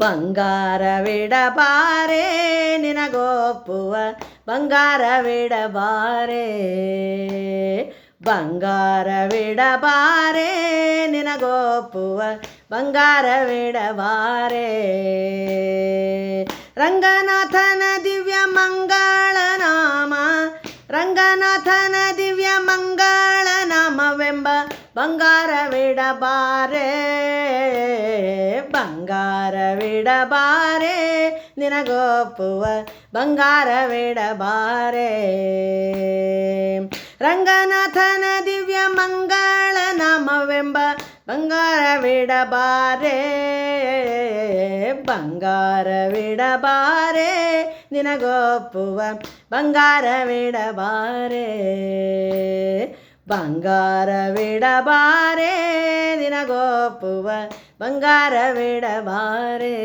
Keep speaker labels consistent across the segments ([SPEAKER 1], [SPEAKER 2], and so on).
[SPEAKER 1] ಬಂಗಾರವಿಡಬಾರೆ ನಿನಗೊಪ್ಪುವ ಬಂಗಾರವಿಡಬಾರೆ ಬಂಗಾರವಿಡಬಾರೆ ನಿನಗೊಪ್ಪುವ ಬಂಗಾರವಿಡಬಾರೆ ರಂಗನಾಥನ ದಿವ್ಯ ಬಂಗಾರವಿಡಬಾರೆ ಬಂಗಾರವಿಡಬಾರೆ ನಿನಗೊಪ್ಪುವ ಬಂಗಾರವಿಡಬಾರೆ ರಂಗನಾಥನ ದಿವ್ಯ ಮಂಗಳ ನಾಮವೆಂಬ ಬಂಗಾರವಿಡಬಾರೆ ಬಂಗಾರವಿಡಬಾರೆ ನಿನಗೊಪ್ಪುವ ಬಂಗಾರವಿಡಬಾರೆ ಬಂಗಾರವಿಡಬಾರೆ ಬಂಗಾರ ಬಂಗಾರವಿಡಬಾರೆ.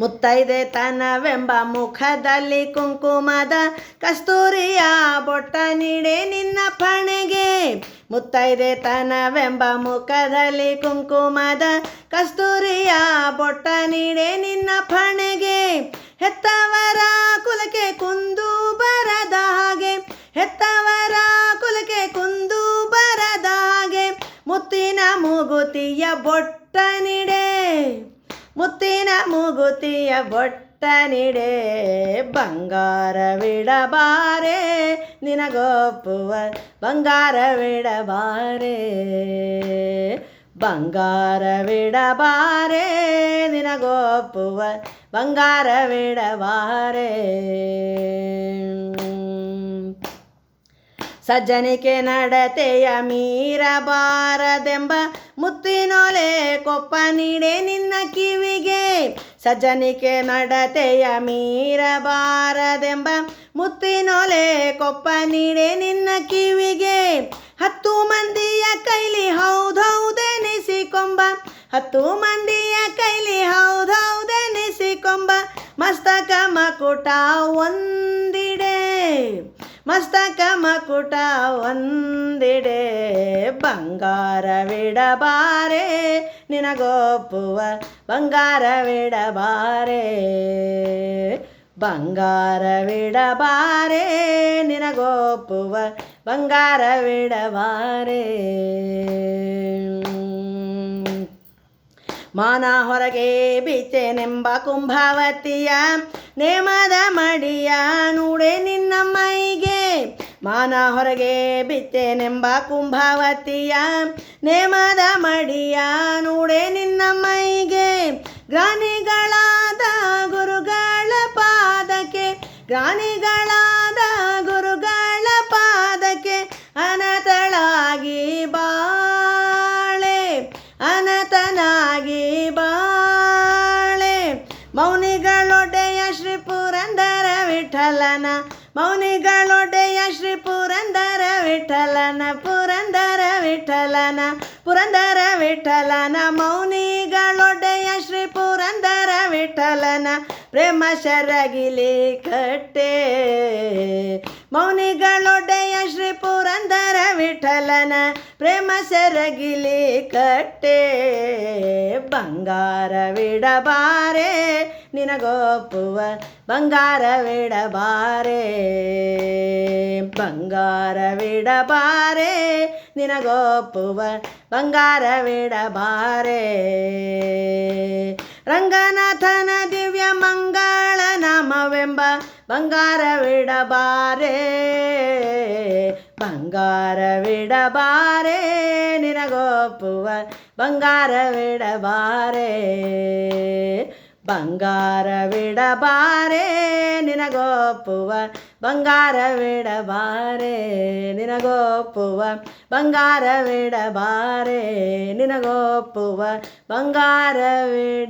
[SPEAKER 1] ಮುತ್ತೈದೆ ತನವೆಂಬ ಮುಖದಲ್ಲಿ ಕುಂಕುಮದ ಕಸ್ತೂರಿಯ ಬೊಟ್ಟ ನೀಡೆ ನಿನ್ನ ಪಣೆಗೆ ಮುತ್ತೈದೆ ತನವೆಂಬ ಮುಖದಲ್ಲಿ ಕುಂಕುಮದ ಕಸ್ತೂರಿಯ ಬೊಟ್ಟ ನೀಡೆ ನಿನ್ನ ಪಣೆಗೆ ಹೆತ್ತವರ ಕುಲಕ್ಕೆ ಕುಂದು ಮುತ್ತಿನ ಮೂಗುತಿಯ ಬೊಟ್ಟ ನೀಡೆ ಮುತ್ತಿನ ಮೂಗುತಿಯ ಬೊಟ್ಟ ಬಂಗಾರ ಬಂಗಾರವಿಡಬಾರೆ ನಿನಗೊಪ್ಪುವ ಬಂಗಾರವಿಡಬಾರೆ. ಬಂಗಾರವಿಡಬಾರೆ ನಿನಗೊಪ್ಪುವ ಬಂಗಾರವಿಡಬಾರೆ. ಸಜ್ಜನಿಕೆ ನಡತೆಯ ಮೀರಬಾರದೆಂಬ ಮುತ್ತಿನೊಲೆ ಕೊಪ್ಪ ನೀಡೆ ನಿನ್ನ ಕಿವಿಗೆ. ಸಜ್ಜನಿಕೆ ನಡತೆಯ ಮೀರಬಾರದೆಂಬ ಮುತ್ತಿನೊಲೆ ಕೊಪ್ಪ ನೀಡೆ ನಿನ್ನ ಕಿವಿಗೆ. ಹತ್ತು ಮಂದಿಯ ಕೈಲಿ ಹೌದೌದೆನಿಸಿಕೊಂಬ. ಹತ್ತು ಮಂದಿಯ ಕೈಲಿ ಹೌದೌದೆನಿಸಿಕೊಂಬ. ಮಸ್ತಕ ಮಕುಟ ಒಂದಿಡೆ. ಮಸ್ತಕ ಮಕುಟ ಒಂದಿಡೆ ಬಂಗಾರವಿಡಬಾರೆ ನಿನಗೊಪ್ಪುವ ಬಂಗಾರವಿಡಬಾರೆ ಬಂಗಾರವಿಡಬಾರೆ ನಿನಗೊಪ್ಪುವ ಬಂಗಾರವಿಡಬಾರೆ ಮಾನ ಹೊರಗೆ ಬಿಚ್ಚೆನೆಂಬ ಕುಂಭಾವತಿಯ ನೇಮದ ಮಡಿಯ ನುಡೆ ನಿನ್ನ ಮೈಗೆ. ಮಾನ ಹೊರಗೆ ಬಿತ್ತೇನೆಂಬ ಕುಂಭಾವತಿಯ. ನೇಮದ ಮಡಿಯ ನುಡೆ ನಿನ್ನ ಮೈಗೆ. ಜ್ಞಾನಿಗಳಾದ ವಿಠಲನ ಮೌನಿಗಳೊಡೆಯ ಶ್ರೀ ಪುರಂದರ ವಿಠಲನ ಪುರಂದರ ವಿಠಲನ ಪುರಂದರ ವಿಠಲನ ಮೌನಿಗಳೊಡೆಯ ಶ್ರೀ ಪುರಂದರ ವಿಠಲನ, ಪ್ರೇಮ ಶರಗಿಲಿ ಕಟ್ಟೆ. ಪುರಂದರ ವಿಠಲನ ಪ್ರೇಮ ಸೆರಗಿಲಿ ಕಟ್ಟೆ. ಬಂಗಾರವಿಡಬಾರೆ ನಿನಗೊಪ್ಪುವ ಬಂಗಾರವಿಡಬಾರೆ ಬಂಗಾರವಿಡಬಾರೆ ನಿನಗೊಪ್ಪುವ ಬಂಗಾರವಿಡಬಾರೆ ರಂಗನಾಥನ ದಿವ್ಯ ಮಂಗಳ ನಾಮವೆಂಬ ಬಂಗಾರವಿಡಬಾರೆ ಬಂಗಾರವಿಡಬಾರೆ ನಿನಗೊಪ್ಪುವ ಬಂಗಾರವಿಡಬಾರೆ ಬಂಗಾರವಿಡಬಾರೆ ನಿನಗೊಪ್ಪುವ ಬಂಗಾರವಿಡಬಾರೆ ನಿನಗೊಪ್ಪುವ ಬಂಗಾರವಿಡಬಾರೆ ನಿನಗೊಪ್ಪುವ ಬಂಗಾರವಿಡಬಾರೆ